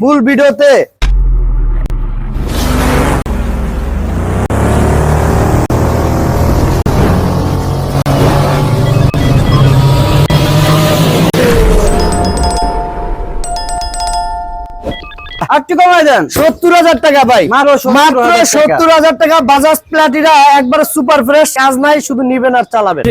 ফুল ভিডিওতে একটু কমাই দেন। সত্তর হাজার টাকা ভাই। মাত্র 70,000 মাত্র টাকা। সত্তর হাজার টাকা বাজাজ প্লাটিনা একবার সুপার ফ্রেশ কাজ নাই শুধু নিবেন আর চালাবেন।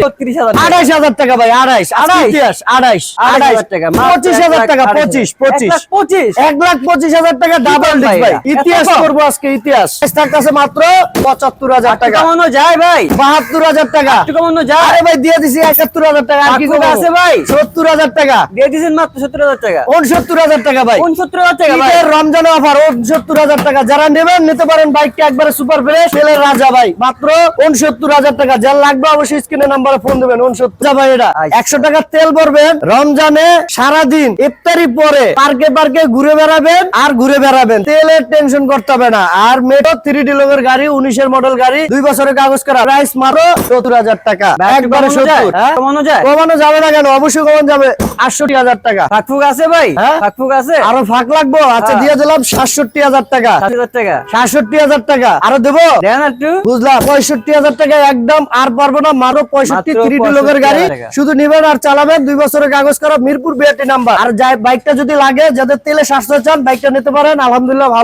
আড়াইশ হাজার টাকা ভাই আড়াইশ। আড়াইশ? আড়াইশ? আড়াইশ টাকা, পঁচিশ হাজার টাকা পঁচিশ পঁচিশ। পঁচিশ? এক লাখ পঁচিশ হাজার টাকা ডাবল ভাই? ভাই। ইতিহাস করব আজকে ইতিহাস। থাকতেছে মাত্র পঁচাত্তর হাজার টাকা। কমানো যায় ভাই। বাহাত্তর হাজার টাকা। কমানো যায়। আরে ভাই দিয়ে দিছি একাত্তর হাজার টাকা। আর কি আছে ভাই? সত্তর হাজার টাকা। দিয়ে দিয়েছেন মাত্র সত্তর হাজার টাকা। উনসত্তর হাজার টাকা ভাই। উনসত্তর হাজার টাকা ভাই। রমজান অফার উনসত্তর হাজার টাকা। যারা নেবেন নিতে পারেন বাইকটা একবারে সুপার ফ্রেশ তেলের রাজা ভাই মাত্র উনসত্তর হাজার টাকা। যার লাগবে অবশ্যই স্ক্রিনে নাম্বারে ফোন দেবেন উনসত্তর। ভাই এটা আচ্ছা। একশো টাকা তেল ভরবেন রমজানে সারাদিন ইফতারি পরে পার্কে পার্কে ঘুরে বেড়াবেন আর ঘুরে বেড়াবেন। তেলের টেনশন করতে হবে না। আর মেট্রো থ্রি ডিলোগের গাড়ি উনিশের মডেল গাড়ি দুই বছরের কাগজ করা প্রাইস মাত্র সত্তর হাজার টাকা। একবারে হ্যাঁ? কমানো যায়? কমানো যাবে না কেন? অবশ্যই কমানো যাবে। আটষট্টি হাজার টাকা। ফাঁকফুক আছে ভাই? হ্যাঁ? ফাঁকফুক আছে? আরও ফাঁক লাগবো? আচ্ছা হ্যাঁ। দিয়ে দিলাম সাতষট্টি হাজার টাকা। টাকা। সাতষট্টি হাজার টাকা। আরও দেবো? বুঝলাম পঁয়ষট্টি হাজার টাকা একদম আর পারব না মাত্র পঁয়ষট্টি লোকের গাড়ি। শুধু নিবেন আর চালাবেন দুই বছরের কাগজ করা মিরপুর বিআরটি নাম্বার আর যাই বাইকটা যদি লাগে যাদের তেলে সাশ্রয় চান বাইকটা নিতে পারেন আলহামদুলিল্লাহ ভালো।